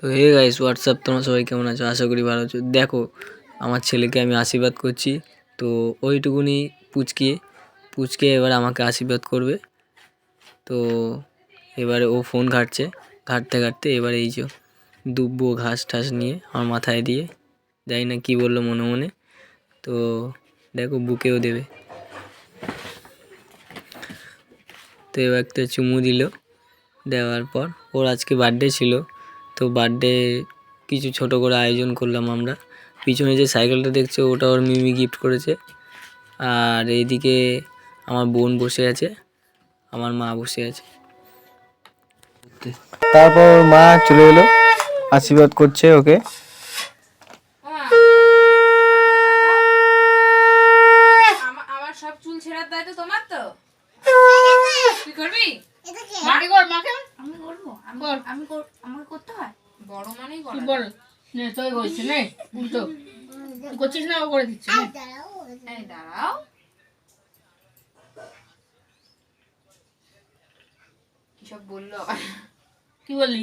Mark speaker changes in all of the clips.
Speaker 1: তো hey guys WhatsApp তোমরা সবাই কেমন আছো? আশা করি ভালো আছো। দেখো, আমার ছেলেকে আমি আশীর্বাদ করছি। তো ওইটুকুনি পুচকে পুচকে এবার আমাকে আশীর্বাদ করবে। তো এবারে ও ফোন ঘাটছে। ঘাটতে ঘাটতে এবার এই যে দুব্বো ঘাস ঠাস নিয়ে আমার মাথায় দিয়ে জানি না কী বলল মনে মনে। তো দেখো বুকেও দেবে। তো এবার একটা চুমু দিল। দেওয়ার পর ওর আজকে বার্থডে ছিল। তো বার্থডে কিছু ছোট করে আয়োজন করলাম আমরা। পিছনে যে সাইকেলটা দেখছ, ওটা ওর মিমি গিফট করেছে। আর এইদিকে আমার বোন বসে আছে, আমার মা বসে আছে। তারপর মা চলে এলো, আশীর্বাদ করছে ওকে
Speaker 2: আমা- আমার সব চুল ছেঁড়ার দায়িত্ব তোমার তো তুই করবি
Speaker 3: মাকে কর মাকে
Speaker 2: আমি করব আমি
Speaker 3: কর।
Speaker 2: আমি কর- আমাকে করতে হয় বড় মানেই
Speaker 3: তুই নে তুই উল্টো। করছিস না ও করে দিচ্ছে
Speaker 2: এই দাঁড়াও। কি সব বলল?
Speaker 3: কি বললি?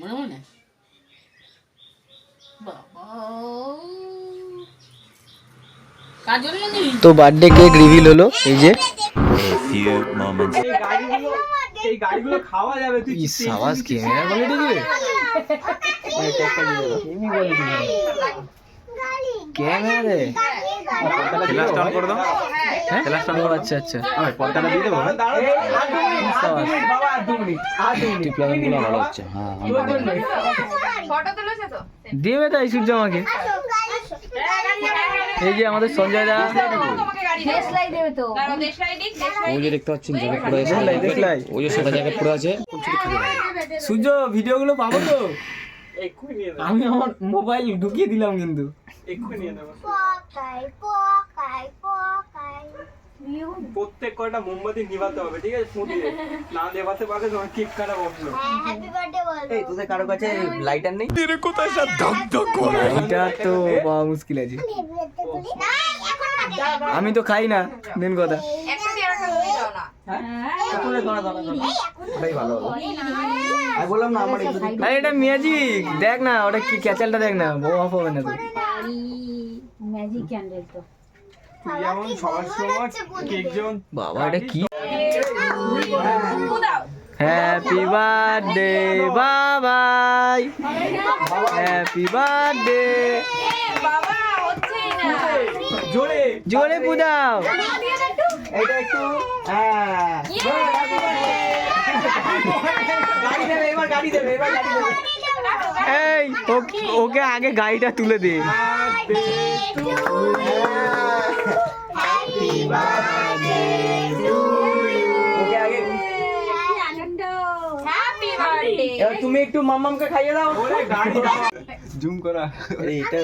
Speaker 3: মনে মনে?
Speaker 1: তো বার্থডে কেক রিভিল হলো এই যে।
Speaker 4: A few moments.
Speaker 5: এই গাড়িগুলো খাওয়া যাবে তুই
Speaker 1: কি সাবাস ক্যামেরা দিবে? ক্যামেরা রে?
Speaker 5: করে দাও।
Speaker 1: হ্যাঁ? ও আচ্ছা আচ্ছা।
Speaker 5: পর্দাটা দিয়ে দেবো বাবা দু মিনিট আর দু মিনিট।
Speaker 1: ভালো হচ্ছে। হ্যাঁ
Speaker 2: ফটো তুলেছে তো?
Speaker 1: দেবে তাই সূর্য আমাকে। এই যে আমাদের সঞ্জয় দা।
Speaker 2: দেশলাই দেবে তো। দাঁড়াও দেশলাই দিক দেশলাই
Speaker 6: ওই যে দেখতে পাচ্ছেন পরে আছে ওই যে সাদা জ্যাকেট পরে আছে।
Speaker 1: সূর্য ভিডিওগুলো পাবো তো? আমি আমার মোবাইল ঢুকিয়ে দিলাম কিন্তু।
Speaker 5: প্রত্যেক কয়টা মোমবাতি নিভাতে হবে ঠিক আছে? ফুটিয়ে। না নেভাতে পারলে তোমার কেক কাটা বসল
Speaker 1: এই তোদের কারও কাছে লাইটার নেই? এটা তো পাওয়া মুশকিল আছে। আমি তো খাই না, মেন কথা। ম্যাজিক, দেখ না, ওটা কি ক্যাচালটা দেখ না, বউ অফ হবে না তো। বাবা, এটা কি? হ্যাপি বার্থডে বাবাই হ্যাপি বার্থডে
Speaker 2: বাবা
Speaker 5: জোরে।
Speaker 1: জোরে পুদাও
Speaker 5: এটা একটু হ্যাঁ। গাড়ি দেবে এবার গাড়ি দেবে এবার গাড়ি দেবে।
Speaker 1: এই ওকে আগে গাড়িটা তুলে দে। ওকে আগে
Speaker 2: হ্যাপি বার্থডে
Speaker 1: এবার তুমি একটু মাম্মামকে খাইয়ে দাও।
Speaker 5: ওরে গাড়ি
Speaker 1: জুম করা। আরে এটা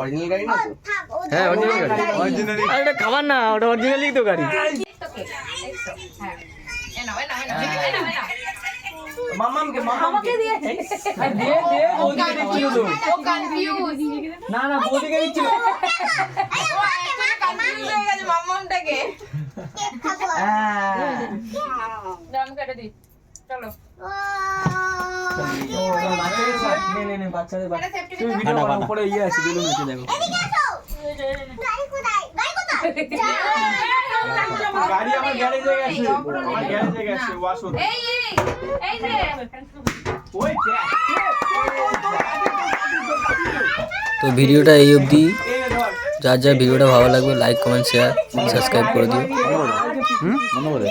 Speaker 1: অরিজিনাল গাড়ি না হ্যাঁ অরিজিনাল গাড়ি। অরিজিনাল আরে এটা খাবার না ওটা অরিজিনালই তো গাড়ি।
Speaker 2: তোকে হ্যাঁ। এ নাও এ নাও এ নাও। এ নাও, এ নাও।
Speaker 1: মাম্মামকে মাম্মামকে। দে দে বৌদিকে দিচ্ছিল তো।
Speaker 2: ও কনফিউজ
Speaker 1: না না বৌদিকে দিচ্ছিল
Speaker 2: কনফিউজ হয়ে গেছে মাম্মামটাকে।
Speaker 1: হ্যাঁ।
Speaker 2: দাম কেটে দি চলো
Speaker 1: নে নে নে বাচ্চাদের তুমি ভিডিও বানাও ইয়ে আছে বেলুন আছে দেখো।
Speaker 5: গাড়ি আমার গ্যারেজে গেছে। আমার গ্যারেজে গেছে ওয়াশ হতে
Speaker 2: এই এই এই যে।
Speaker 5: ওই
Speaker 1: তো ভিডিওটা এই অবধি। যার যার ভিডিওটা ভালো লাগবে লাইক কমেন্ট শেয়ার সাবস্ক্রাইব করে দিও।
Speaker 6: মনে করে